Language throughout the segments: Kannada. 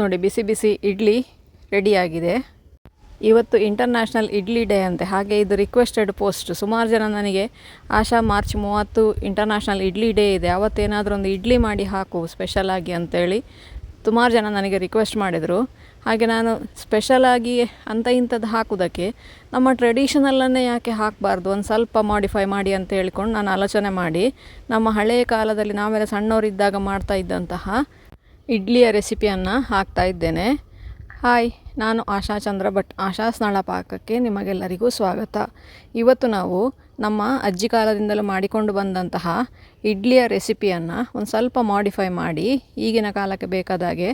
ನೋಡಿ, ಬಿಸಿ ಬಿಸಿ ಇಡ್ಲಿ ರೆಡಿಯಾಗಿದೆ. ಇವತ್ತು ಇಂಟರ್ನ್ಯಾಷನಲ್ ಇಡ್ಲಿ ಡೇ ಅಂತೆ. ಹಾಗೆ ಇದು ರಿಕ್ವೆಸ್ಟೆಡ್ ಪೋಸ್ಟ್ ಸುಮಾರು ಜನ ನನಗೆ ಆಶಾ, ಮಾರ್ಚ್ ಮೂವತ್ತು ಇಂಟರ್ನ್ಯಾಷನಲ್ ಇಡ್ಲಿ ಡೇ ಇದೆ. ಅವತ್ತೇನಾದರೂ ಒಂದು ಇಡ್ಲಿ ಮಾಡಿ ಹಾಕು ಸ್ಪೆಷಲಾಗಿ ಅಂತೇಳಿ ಸುಮಾರು ಜನ ನನಗೆ ರಿಕ್ವೆಸ್ಟ್ ಮಾಡಿದರು. ಹಾಗೆ ನಾನು ಸ್ಪೆಷಲಾಗಿ ಅಂತ ಇಂಥದ್ದು ಹಾಕೋದಕ್ಕೆ ನಮ್ಮ ಟ್ರೆಡಿಷನಲ್ಲನ್ನೇ ಯಾಕೆ ಹಾಕಬಾರ್ದು? ಒಂದು ಸ್ವಲ್ಪ ಮಾಡಿಫೈ ಮಾಡಿ ಅಂತ ಹೇಳ್ಕೊಂಡು ನಾನು ಆಲೋಚನೆ ಮಾಡಿ. ನಮ್ಮ ಹಳೆಯ ಕಾಲದಲ್ಲಿ ನಾವೆಲ್ಲ ಸಣ್ಣವರಿದ್ದಾಗ ಮಾಡ್ತಾ ಇದ್ದಂತಹ ಇಡ್ಲಿಯ ರೆಸಿಪಿಯನ್ನು ಹಾಕ್ತಾ ಇದ್ದೇನೆ. ಹಾಯ್ ನಾನು ಆಶಾ ಚಂದ್ರ ಭಟ್, ಆಶಾ ಸ್ನಾಳ ಪಾಕಕ್ಕೆ ನಿಮಗೆಲ್ಲರಿಗೂ ಸ್ವಾಗತ. ಇವತ್ತು ನಾವು ನಮ್ಮ ಅಜ್ಜಿ ಕಾಲದಿಂದಲೂ ಮಾಡಿಕೊಂಡು ಬಂದಂತಹ ಇಡ್ಲಿಯ ರೆಸಿಪಿಯನ್ನು ಒಂದು ಸ್ವಲ್ಪ ಮಾಡಿಫೈ ಮಾಡಿ ಈಗಿನ ಕಾಲಕ್ಕೆ ಬೇಕಾದಾಗೆ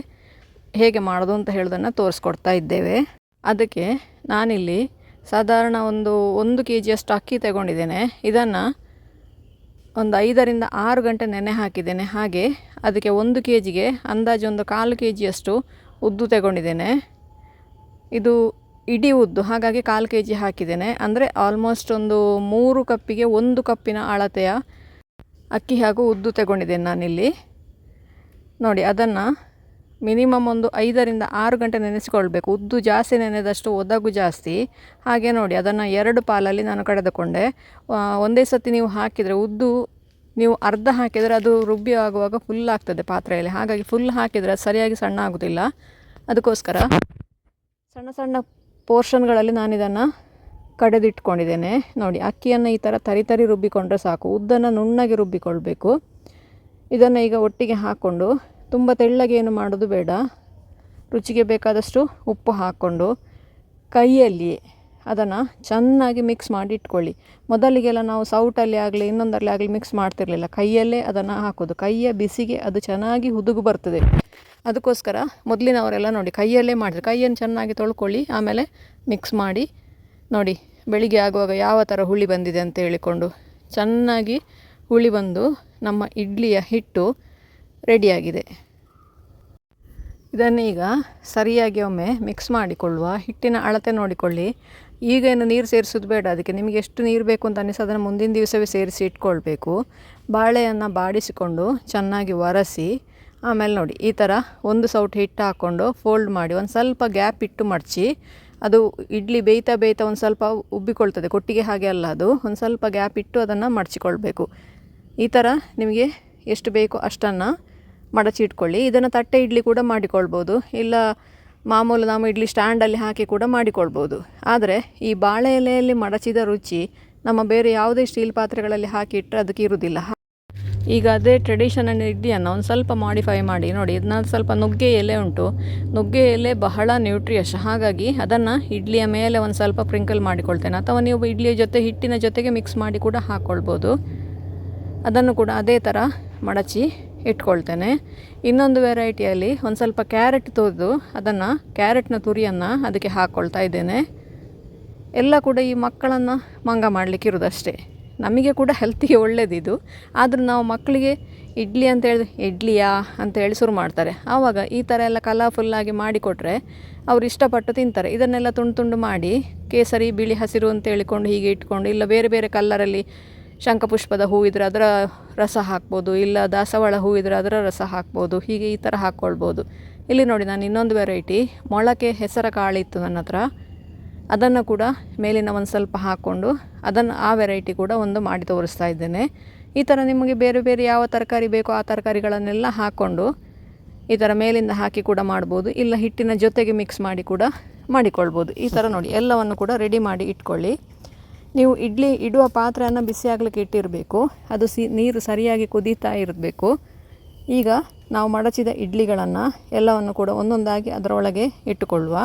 ಹೇಗೆ ಮಾಡೋದು ಅಂತ ಹೇಳೋದನ್ನು ತೋರಿಸ್ಕೊಡ್ತಾ ಇದ್ದೇವೆ. ಅದಕ್ಕೆ ನಾನಿಲ್ಲಿ ಸಾಧಾರಣ ಒಂದು ಒಂದು ಕೆ ಜಿಯಷ್ಟು ಅಕ್ಕಿ ತಗೊಂಡಿದ್ದೇನೆ. ಇದನ್ನು ಒಂದು ಐದರಿಂದ ಆರು ಗಂಟೆ ನೆನೆ ಹಾಕಿದ್ದೇನೆ. ಹಾಗೆ ಅದಕ್ಕೆ ಒಂದು ಕೆ ಜಿಗೆ ಅಂದಾಜು ಒಂದು ಕಾಲು ಕೆ ಜಿಯಷ್ಟು ಉದ್ದು ತಗೊಂಡಿದ್ದೇನೆ. ಇದು ಇಡೀ ಉದ್ದು, ಹಾಗಾಗಿ ಕಾಲು ಕೆ ಜಿ ಹಾಕಿದ್ದೇನೆ. ಅಂದರೆ ಆಲ್ಮೋಸ್ಟ್ ಒಂದು ಮೂರು ಕಪ್ಪಿಗೆ ಒಂದು ಕಪ್ಪಿನ ಅಳತೆಯ ಅಕ್ಕಿ ಹಾಗೂ ಉದ್ದು ತಗೊಂಡಿದ್ದೇನೆ ನಾನಿಲ್ಲಿ. ನೋಡಿ, ಅದನ್ನು ಮಿನಿಮಮ್ ಒಂದು ಐದರಿಂದ ಆರು ಗಂಟೆ ನೆನೆಸಿಕೊಳ್ಬೇಕು. ಉದ್ದು ಜಾಸ್ತಿ ನೆನೆದಷ್ಟು ಒದಗು ಜಾಸ್ತಿ. ಹಾಗೆ ನೋಡಿ, ಅದನ್ನು ಎರಡು ಪಾಲಲ್ಲಿ ನಾನು ಕಡೆದುಕೊಂಡೆ ಒಂದೇ ಸತಿ ನೀವು ಹಾಕಿದರೆ, ಉದ್ದು ನೀವು ಅರ್ಧ ಹಾಕಿದರೆ ಅದು ರುಬ್ಬಿ ಆಗುವಾಗ ಫುಲ್ ಆಗ್ತದೆ ಪಾತ್ರೆಯಲ್ಲಿ. ಹಾಗಾಗಿ ಫುಲ್ ಹಾಕಿದರೆ ಸರಿಯಾಗಿ ಸಣ್ಣ ಆಗೋದಿಲ್ಲ. ಅದಕ್ಕೋಸ್ಕರ ಸಣ್ಣ ಸಣ್ಣ ಪೋರ್ಷನ್ಗಳಲ್ಲಿ ನಾನು ಇದನ್ನು ಕಡೆದಿಟ್ಕೊಂಡಿದ್ದೇನೆ. ನೋಡಿ, ಅಕ್ಕಿಯನ್ನು ಈ ಥರ ತರಿ ತರಿ ರುಬ್ಬಿಕೊಂಡ್ರೆ ಸಾಕು. ಉದ್ದನ್ನು ನುಣ್ಣಗೆ ರುಬ್ಬಿಕೊಳ್ಬೇಕು. ಇದನ್ನು ಈಗ ಒಟ್ಟಿಗೆ ಹಾಕ್ಕೊಂಡು ತುಂಬ ತೆಳ್ಳಗೆ ಏನು ಮಾಡೋದು ಬೇಡ. ರುಚಿಗೆ ಬೇಕಾದಷ್ಟು ಉಪ್ಪು ಹಾಕ್ಕೊಂಡು ಕೈಯಲ್ಲಿ ಅದನ್ನು ಚೆನ್ನಾಗಿ ಮಿಕ್ಸ್ ಮಾಡಿ ಇಟ್ಕೊಳ್ಳಿ. ಮೊದಲಿಗೆಲ್ಲ ನಾವು ಸೌಟಲ್ಲಿ ಆಗಲಿ, ಇನ್ನೊಂದರಲ್ಲಿ ಆಗಲಿ ಮಿಕ್ಸ್ ಮಾಡ್ತಿರಲಿಲ್ಲ. ಕೈಯಲ್ಲೇ ಅದನ್ನು ಹಾಕೋದು. ಕೈಯ ಬಿಸಿಗೆ ಅದು ಚೆನ್ನಾಗಿ ಹುದುಗು ಬರ್ತದೆ. ಅದಕ್ಕೋಸ್ಕರ ಮೊದಲಿನವರೆಲ್ಲ ನೋಡಿ, ಕೈಯಲ್ಲೇ ಮಾಡಿದ್ರು ಕೈಯನ್ನು ಚೆನ್ನಾಗಿ ತೊಳ್ಕೊಳ್ಳಿ, ಆಮೇಲೆ ಮಿಕ್ಸ್ ಮಾಡಿ ನೋಡಿ, ಬೆಳಿಗ್ಗೆ ಆಗುವಾಗ ಯಾವ ಥರ ಹುಳಿ ಬಂದಿದೆ ಅಂತ ಹೇಳಿಕೊಂಡು ಚೆನ್ನಾಗಿ ಹುಳಿ ಬಂದು ನಮ್ಮ ಇಡ್ಲಿಯ ಹಿಟ್ಟು ರೆಡಿಯಾಗಿದೆ. ಇದನ್ನೀಗ ಸರಿಯಾಗಿ ಒಮ್ಮೆ ಮಿಕ್ಸ್ ಮಾಡಿಕೊಳ್ಳುವ ಹಿಟ್ಟಿನ ಅಳತೆ ನೋಡಿಕೊಳ್ಳಿ. ಈಗ ಏನು ನೀರು ಸೇರಿಸೋದು ಬೇಡ. ಅದಕ್ಕೆ ನಿಮಗೆ ಎಷ್ಟು ನೀರು ಬೇಕು ಅಂತ ಅನ್ನಿಸಿ ಅದನ್ನು ಮುಂದಿನ ದಿವಸವೇ ಸೇರಿಸಿ ಇಟ್ಕೊಳ್ಬೇಕು. ಬಾಳೆಯನ್ನು ಬಾಡಿಸಿಕೊಂಡು ಚೆನ್ನಾಗಿ ಒರೆಸಿ, ಆಮೇಲೆ ನೋಡಿ, ಈ ಥರ ಒಂದು ಸೌಟ್ ಹಿಟ್ಟು ಹಾಕ್ಕೊಂಡು ಫೋಲ್ಡ್ ಮಾಡಿ ಒಂದು ಸ್ವಲ್ಪ ಗ್ಯಾಪ್ ಇಟ್ಟು ಮಡಚಿ, ಅದು ಇಡ್ಲಿ ಬೇಯ್ತಾ ಬೇಯ್ತಾ ಒಂದು ಸ್ವಲ್ಪ ಉಬ್ಬಿಕೊಳ್ತದೆ, ಕೊಟ್ಟಿಗೆ ಹಾಗೆ ಅಲ್ಲ ಅದು. ಒಂದು ಸ್ವಲ್ಪ ಗ್ಯಾಪ್ ಇಟ್ಟು ಅದನ್ನು ಮಡಚಿಕೊಳ್ಬೇಕು. ಈ ಥರ ನಿಮಗೆ ಎಷ್ಟು ಬೇಕೋ ಅಷ್ಟನ್ನು ಮಡಚಿ ಇಟ್ಕೊಳ್ಳಿ. ಇದನ್ನು ತಟ್ಟೆ ಇಡ್ಲಿ ಕೂಡ ಮಾಡಿಕೊಳ್ಬೋದು. ಇಲ್ಲ ಮಾಮೂಲು ನಾವು ಇಡ್ಲಿ ಸ್ಟ್ಯಾಂಡಲ್ಲಿ ಹಾಕಿ ಕೂಡ ಮಾಡಿಕೊಳ್ಬೋದು. ಆದರೆ ಈ ಬಾಳೆ ಎಲೆಯಲ್ಲಿ ಮಡಚಿದ ರುಚಿ ನಮ್ಮ ಬೇರೆ ಯಾವುದೇ ಸ್ಟೀಲ್ ಪಾತ್ರೆಗಳಲ್ಲಿ ಹಾಕಿ ಇಟ್ಟರೆ ಅದಕ್ಕೆ ಇರುವುದಿಲ್ಲ ಈಗ ಅದೇ ಟ್ರೆಡಿಷನಲ್ ಇಡ್ಲಿಯನ್ನು ಒಂದು ಸ್ವಲ್ಪ ಮಾಡಿಫೈ ಮಾಡಿ. ನೋಡಿ ಇದನ್ನ ಸ್ವಲ್ಪ ನುಗ್ಗೆ ಎಲೆ ಉಂಟು. ನುಗ್ಗೆ ಎಲೆ ಬಹಳ ನ್ಯೂಟ್ರಿಯಸ್ ಹಾಗಾಗಿ ಅದನ್ನು ಇಡ್ಲಿಯ ಮೇಲೆ ಒಂದು ಸ್ವಲ್ಪ ಪ್ರಿಂಕಲ್ ಮಾಡಿಕೊಳ್ತೇನೆ. ಅಥವಾ ನೀವು ಇಡ್ಲಿಯ ಜೊತೆ, ಹಿಟ್ಟಿನ ಜೊತೆಗೆ ಮಿಕ್ಸ್ ಮಾಡಿ ಕೂಡ ಹಾಕ್ಕೊಳ್ಬೋದು ಅದನ್ನು ಕೂಡ ಅದೇ ಥರ ಮಡಚಿ ಇಟ್ಕೊಳ್ತೇನೆ. ಇನ್ನೊಂದು ವೆರೈಟಿಯಲ್ಲಿ ಒಂದು ಸ್ವಲ್ಪ ಕ್ಯಾರೆಟ್ ತೊರೆದು ಅದನ್ನು ಕ್ಯಾರೆಟ್ನ ತುರಿಯನ್ನು ಅದಕ್ಕೆ ಹಾಕ್ಕೊಳ್ತಾ ಇದ್ದೇನೆ. ಎಲ್ಲ ಕೂಡ ಈ ಮಕ್ಕಳನ್ನು ಮಂಗ ಮಾಡಲಿಕ್ಕೆ ಇರೋದಷ್ಟೇ. ನಮಗೆ ಕೂಡ ಹೆಲ್ತಿಗೆ ಒಳ್ಳೆಯದಿದು ಆದರೂ ನಾವು ಮಕ್ಕಳಿಗೆ ಇಡ್ಲಿ ಅಂತ ಹೇಳಿ, ಇಡ್ಲಿಯಾ ಅಂತ ಹೇಳಿ ಶುರು ಮಾಡ್ತಾರೆ. ಆವಾಗ ಈ ಥರ ಎಲ್ಲ ಕಲರ್ಫುಲ್ಲಾಗಿ ಮಾಡಿಕೊಟ್ರೆ ಅವರು ಇಷ್ಟಪಟ್ಟು ತಿಂತಾರೆ. ಇದನ್ನೆಲ್ಲ ತುಂಡು ತುಂಡು ಮಾಡಿ ಕೇಸರಿ, ಬಿಳಿ ಹಸಿರು ಅಂತ ಹೇಳಿಕೊಂಡು ಹೀಗೆ ಇಟ್ಕೊಂಡು, ಇಲ್ಲ ಬೇರೆ ಬೇರೆ ಕಲ್ಲರಲ್ಲಿ ಶಂಖಪುಷ್ಪದ ಹೂವಿದ್ರೆ ಅದರ ರಸ ಹಾಕ್ಬೋದು, ಇಲ್ಲ ದಾಸವಾಳ ಹೂ ಇದ್ದರೆ ಅದರ ರಸ ಹಾಕ್ಬೋದು, ಹೀಗೆ ಈ ಥರ ಹಾಕ್ಕೊಳ್ಬೋದು. ಇಲ್ಲಿ ನೋಡಿ ನಾನು ಇನ್ನೊಂದು ವೆರೈಟಿ ಮೊಳಕೆ ಹೆಸರ ಕಾಳಿತ್ತು ನನ್ನ ಹತ್ರ. ಅದನ್ನು ಕೂಡ ಮೇಲಿನ ಒಂದು ಸ್ವಲ್ಪ ಹಾಕ್ಕೊಂಡು ಅದನ್ನು ಆ ವೆರೈಟಿ ಕೂಡ ಒಂದು ಮಾಡಿ ತೋರಿಸ್ತಾ ಇದ್ದೇನೆ. ಈ ಥರ ನಿಮಗೆ ಬೇರೆ ಬೇರೆ ಯಾವ ತರಕಾರಿ ಬೇಕೋ ಆ ತರಕಾರಿಗಳನ್ನೆಲ್ಲ ಹಾಕ್ಕೊಂಡು ಈ ಥರ ಮೇಲಿಂದ ಹಾಕಿ ಕೂಡ ಮಾಡ್ಬೋದು, ಇಲ್ಲ ಹಿಟ್ಟಿನ ಜೊತೆಗೆ ಮಿಕ್ಸ್ ಮಾಡಿ ಕೂಡ ಮಾಡಿಕೊಳ್ಬೋದು. ಈ ಥರ ನೋಡಿ, ಎಲ್ಲವನ್ನು ಕೂಡ ರೆಡಿ ಮಾಡಿ ಇಟ್ಕೊಳ್ಳಿ. ನೀವು ಇಡ್ಲಿ ಇಡುವ ಪಾತ್ರೆಯನ್ನು ಬಿಸಿ ಆಗಲಿಕ್ಕೆ ಇಟ್ಟಿರಬೇಕು. ಅದು ಸಿ ನೀರು ಸರಿಯಾಗಿ ಕುದೀತಾ ಇರಬೇಕು. ಈಗ ನಾವು ಮಡಚಿದ ಇಡ್ಲಿಗಳನ್ನು ಎಲ್ಲವನ್ನು ಕೂಡ ಒಂದೊಂದಾಗಿ ಅದರೊಳಗೆ ಇಟ್ಟುಕೊಳ್ಳುವ.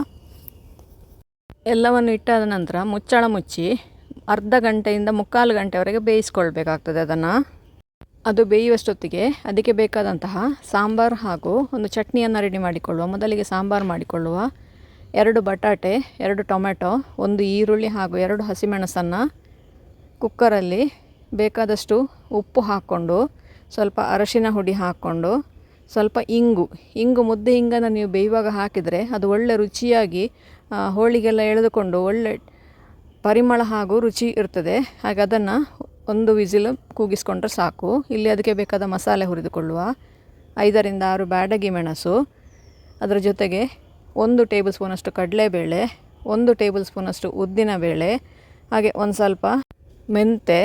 ಎಲ್ಲವನ್ನು ಇಟ್ಟಾದ ನಂತರ ಮುಚ್ಚಳ ಮುಚ್ಚಿ ಅರ್ಧ ಗಂಟೆಯಿಂದ ಮುಕ್ಕಾಲು ಗಂಟೆವರೆಗೆ ಬೇಯಿಸ್ಕೊಳ್ಬೇಕಾಗ್ತದೆ ಅದನ್ನು. ಅದು ಬೇಯುವಷ್ಟೊತ್ತಿಗೆ ಅದಕ್ಕೆ ಬೇಕಾದಂತಹ ಸಾಂಬಾರು ಹಾಗೂ ಒಂದು ಚಟ್ನಿಯನ್ನು ರೆಡಿ ಮಾಡಿಕೊಳ್ಳುವ. ಮೊದಲಿಗೆ ಸಾಂಬಾರು ಮಾಡಿಕೊಳ್ಳುವ. ಎರಡು ಬಟಾಟೆ, ಎರಡು ಟೊಮೆಟೊ, ಒಂದು ಈರುಳ್ಳಿ ಹಾಗೂ ಎರಡು ಹಸಿಮೆಣಸನ್ನು ಕುಕ್ಕರಲ್ಲಿ ಬೇಕಾದಷ್ಟು ಉಪ್ಪು ಹಾಕ್ಕೊಂಡು, ಸ್ವಲ್ಪ ಅರಶಿನ ಹುಡಿ ಹಾಕ್ಕೊಂಡು, ಸ್ವಲ್ಪ ಇಂಗು ಇಂಗು ಮುದ್ದೆ ಇಂಗನ್ನು ನೀವು ಬೇಯುವಾಗ ಹಾಕಿದರೆ ಅದು ಒಳ್ಳೆ ರುಚಿಯಾಗಿ ಹೋಳಿಗೆಲ್ಲ ಎಳೆದುಕೊಂಡು ಒಳ್ಳೆ ಪರಿಮಳ ಹಾಗೂ ರುಚಿ ಇರ್ತದೆ. ಹಾಗೆ ಅದನ್ನು ಒಂದು ವಿಸಿಲ್ ಕೂಗಿಸ್ಕೊಂಡ್ರೆ ಸಾಕು. ಇಲ್ಲಿ ಅದಕ್ಕೆ ಬೇಕಾದ ಮಸಾಲೆ ಹುರಿದುಕೊಳ್ಳುವ. ಐದರಿಂದ ಆರು ಬ್ಯಾಡಗಿ ಮೆಣಸು. ಅದರ ಜೊತೆಗೆ ಒಂದು ಟೇಬಲ್ ಸ್ಪೂನಷ್ಟು ಕಡಲೆಬೇಳೆ, ಒಂದು ಟೇಬಲ್ ಸ್ಪೂನಷ್ಟು ಉದ್ದಿನಬೇಳೆ ಹಾಗೆ ಒಂದು ಸ್ವಲ್ಪ ಮೆಂತೆ,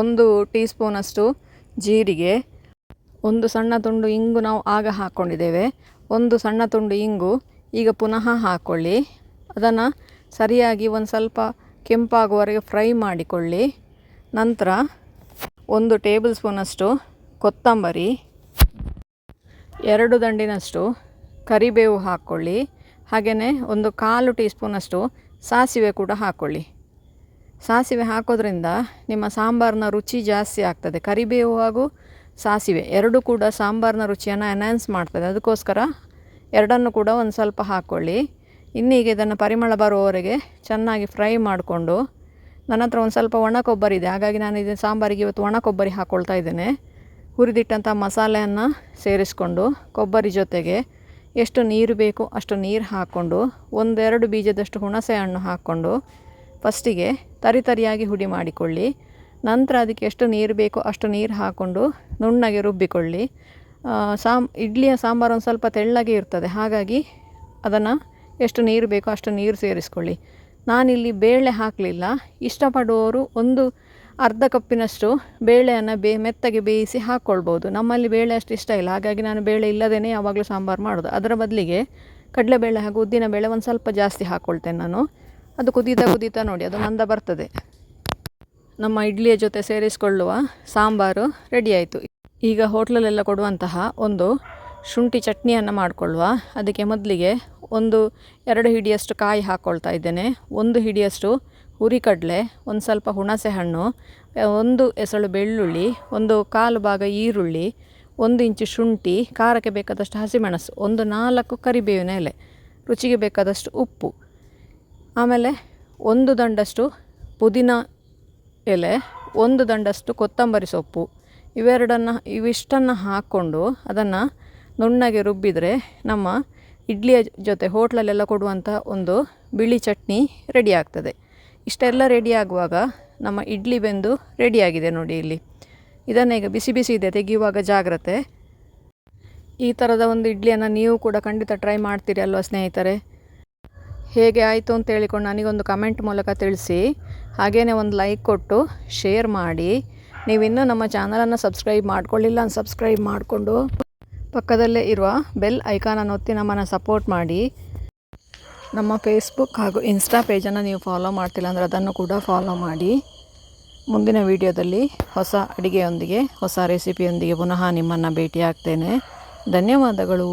ಒಂದು ಟೀ ಸ್ಪೂನಷ್ಟು ಜೀರಿಗೆ, ಒಂದು ಸಣ್ಣ ತುಂಡು ಇಂಗು ನಾವು ಆಗ ಹಾಕ್ಕೊಂಡಿದ್ದೇವೆ ಒಂದು ಸಣ್ಣ ತುಂಡು ಇಂಗು ಈಗ ಪುನಃ ಹಾಕ್ಕೊಳ್ಳಿ ಅದನ್ನು ಸರಿಯಾಗಿ ಒಂದು ಸ್ವಲ್ಪ ಕೆಂಪಾಗುವವರೆಗೆ ಫ್ರೈ ಮಾಡಿಕೊಳ್ಳಿ. ನಂತರ ಒಂದು ಟೇಬಲ್ ಸ್ಪೂನಷ್ಟು ಕೊತ್ತಂಬರಿ, ಎರಡು ದಂಡಿನಷ್ಟು ಕರಿಬೇವು ಹಾಕ್ಕೊಳ್ಳಿ ಹಾಗೆಯೇ ಒಂದು ಕಾಲು ಟೀ ಸ್ಪೂನಷ್ಟು ಸಾಸಿವೆ ಕೂಡ ಹಾಕ್ಕೊಳ್ಳಿ ಸಾಸಿವೆ ಹಾಕೋದ್ರಿಂದ ನಿಮ್ಮ ಸಾಂಬಾರಿನ ರುಚಿ ಜಾಸ್ತಿ ಆಗ್ತದೆ. ಕರಿಬೇವು ಹಾಗೂ ಸಾಸಿವೆ ಎರಡೂ ಕೂಡ ಸಾಂಬಾರಿನ ರುಚಿಯನ್ನು ಎನ್ಹ್ಯಾನ್ಸ್ ಮಾಡ್ತದೆ. ಅದಕ್ಕೋಸ್ಕರ ಎರಡನ್ನು ಕೂಡ ಒಂದು ಸ್ವಲ್ಪ ಹಾಕ್ಕೊಳ್ಳಿ ಇನ್ನೀಗ ಇದನ್ನು ಪರಿಮಳ ಬರುವವರೆಗೆ ಚೆನ್ನಾಗಿ ಫ್ರೈ ಮಾಡಿಕೊಂಡು ನನ್ನ ಹತ್ರ ಒಂದು ಸ್ವಲ್ಪ ಒಣ ಕೊಬ್ಬರಿ ಇದೆ. ಹಾಗಾಗಿ ನಾನು ಇದನ್ನು ಸಾಂಬಾರಿಗೆ ಇವತ್ತು ಒಣ ಕೊಬ್ಬರಿ ಹಾಕ್ಕೊಳ್ತಾ ಇದ್ದೇನೆ. ಹುರಿದಿಟ್ಟಂಥ ಮಸಾಲೆಯನ್ನು ಸೇರಿಸ್ಕೊಂಡು ಕೊಬ್ಬರಿ ಜೊತೆಗೆ ಎಷ್ಟು ನೀರು ಬೇಕು ಅಷ್ಟು ನೀರು ಹಾಕ್ಕೊಂಡು ಒಂದೆರಡು ಬೀಜದಷ್ಟು ಹುಣಸೆ ಹಣ್ಣು ಹಾಕ್ಕೊಂಡು ಫಸ್ಟಿಗೆ ತರಿ ತರಿಯಾಗಿ ಹುಡಿ ಮಾಡಿಕೊಳ್ಳಿ. ನಂತರ ಅದಕ್ಕೆ ಎಷ್ಟು ನೀರು ಬೇಕೋ ಅಷ್ಟು ನೀರು ಹಾಕ್ಕೊಂಡು ನುಣ್ಣಗೆ ರುಬ್ಬಿಕೊಳ್ಳಿ. ಸಾಂ ಇಡ್ಲಿಯ ಸಾಂಬಾರು ಒಂದು ಸ್ವಲ್ಪ ತೆಳ್ಳಗೆ ಇರ್ತದೆ, ಹಾಗಾಗಿ ಅದನ್ನು ಎಷ್ಟು ನೀರು ಬೇಕೋ ಅಷ್ಟು ನೀರು ಸೇರಿಸ್ಕೊಳ್ಳಿ. ನಾನಿಲ್ಲಿ ಬೇಳೆ ಹಾಕಲಿಲ್ಲ. ಇಷ್ಟಪಡುವವರು ಒಂದು ಅರ್ಧ ಕಪ್ಪಿನಷ್ಟು ಬೇಳೆಯನ್ನು ಬೇ ಮೆತ್ತಗೆ ಬೇಯಿಸಿ ಹಾಕ್ಕೊಳ್ಬೋದು ನಮ್ಮಲ್ಲಿ ಬೇಳೆ ಅಷ್ಟು ಇಷ್ಟ ಇಲ್ಲ. ಹಾಗಾಗಿ ನಾನು ಬೇಳೆ ಇಲ್ಲದೇ ಯಾವಾಗಲೂ ಸಾಂಬಾರು ಮಾಡೋದು. ಅದರ ಬದಲಿಗೆ ಕಡಲೆಬೇಳೆ ಹಾಗೂ ಉದ್ದಿನ ಬೇಳೆ ಒಂದು ಸ್ವಲ್ಪ ಜಾಸ್ತಿ ಹಾಕ್ಕೊಳ್ತೇನೆ ನಾನು. ಅದು ಕುದೀತಾ ಕುದೀತಾ ನೋಡಿ, ಅದು ಮಂದ ಬರ್ತದೆ. ನಮ್ಮ ಇಡ್ಲಿಯ ಜೊತೆ ಸೇರಿಸಿಕೊಳ್ಳುವ ಸಾಂಬಾರು ರೆಡಿ ಆಯಿತು. ಈಗ ಹೋಟ್ಲಲ್ಲೆಲ್ಲ ಕೊಡುವಂತಹ ಒಂದು ಶುಂಠಿ ಚಟ್ನಿಯನ್ನು ಮಾಡಿಕೊಳ್ಳುವ. ಅದಕ್ಕೆ ಮೊದಲಿಗೆ ಒಂದು ಎರಡು ಹಿಡಿಯಷ್ಟು ಕಾಯಿ ಹಾಕ್ಕೊಳ್ತಾ ಇದ್ದೇನೆ. ಒಂದು ಹಿಡಿಯಷ್ಟು ಹುರಿಕಡಲೆ, ಒಂದು ಸ್ವಲ್ಪ ಹುಣಸೆ ಹಣ್ಣು, ಒಂದು ಎಸಳು ಬೆಳ್ಳುಳ್ಳಿ, ಒಂದು ಕಾಲು ಭಾಗ ಈರುಳ್ಳಿ, ಒಂದು ಇಂಚು ಶುಂಠಿ, ಖಾರಕ್ಕೆ ಬೇಕಾದಷ್ಟು ಹಸಿಮೆಣಸು, ಒಂದು ನಾಲ್ಕು ಕರಿಬೇವಿನ ಎಲೆ, ರುಚಿಗೆ ಬೇಕಾದಷ್ಟು ಉಪ್ಪು. ಆಮೇಲೆ ಒಂದು ದಂಡಷ್ಟು ಪುದೀನ ಎಲೆ, ಒಂದು ದಂಡಷ್ಟು ಕೊತ್ತಂಬರಿ ಸೊಪ್ಪು. ಇವೆರಡನ್ನು, ಇವಿಷ್ಟನ್ನು ಹಾಕ್ಕೊಂಡು ಅದನ್ನು ನುಣ್ಣಗೆ ರುಬ್ಬಿದರೆ ನಮ್ಮ ಇಡ್ಲಿಯ ಜೊತೆ ಹೋಟ್ಲಲ್ಲೆಲ್ಲ ಕೊಡುವಂಥ ಒಂದು ಬಿಳಿ ಚಟ್ನಿ ರೆಡಿ ಆಗ್ತದೆ. ಇಷ್ಟೆಲ್ಲ ರೆಡಿ ಆಗುವಾಗ ನಮ್ಮ ಇಡ್ಲಿ ಬೆಂದು ರೆಡಿಯಾಗಿದೆ ನೋಡಿ ಇಲ್ಲಿ. ಇದನ್ನು ಈಗ ಬಿಸಿ ಬಿಸಿ ಇದೆ, ತೆಗೆಯುವಾಗ ಜಾಗ್ರತೆ. ಈ ಥರದ ಒಂದು ಇಡ್ಲಿಯನ್ನು ನೀವು ಕೂಡ ಖಂಡಿತ ಟ್ರೈ ಮಾಡ್ತೀರಿ ಅಲ್ವಾ ಸ್ನೇಹಿತರೆ? ಹೇಗೆ ಆಯಿತು ಅಂತ ಹೇಳಿಕೊಂಡು ನನಗೊಂದು ಕಮೆಂಟ್ ಮೂಲಕ ತಿಳಿಸಿ. ಹಾಗೇ ಒಂದು ಲೈಕ್ ಕೊಟ್ಟು ಶೇರ್ ಮಾಡಿ. ನೀವಿನ್ನೂ ನಮ್ಮ ಚಾನಲನ್ನು ಸಬ್ಸ್ಕ್ರೈಬ್ ಮಾಡ್ಕೊಳ್ಳಿಲ್ಲ ಅಂತ ಸಬ್ಸ್ಕ್ರೈಬ್ ಮಾಡಿಕೊಂಡು ಪಕ್ಕದಲ್ಲೇ ಇರುವ ಬೆಲ್ ಐಕಾನನ್ನು ಒತ್ತಿ ನಮ್ಮನ್ನು ಸಪೋರ್ಟ್ ಮಾಡಿ. ನಮ್ಮ ಫೇಸ್ಬುಕ್ ಹಾಗೂ ಇನ್ಸ್ಟಾ ಪೇಜನ್ನು ನೀವು ಫಾಲೋ ಮಾಡ್ತಿಲ್ಲ ಅಂದರೆ ಅದನ್ನು ಕೂಡ ಫಾಲೋ ಮಾಡಿ. ಮುಂದಿನ ವಿಡಿಯೋದಲ್ಲಿ ಹೊಸ ಅಡುಗೆಯೊಂದಿಗೆ, ಹೊಸ ರೆಸಿಪಿಯೊಂದಿಗೆ ಪುನಃ ನಿಮ್ಮನ್ನು ಭೇಟಿಯಾಗ್ತೇನೆ. ಧನ್ಯವಾದಗಳು.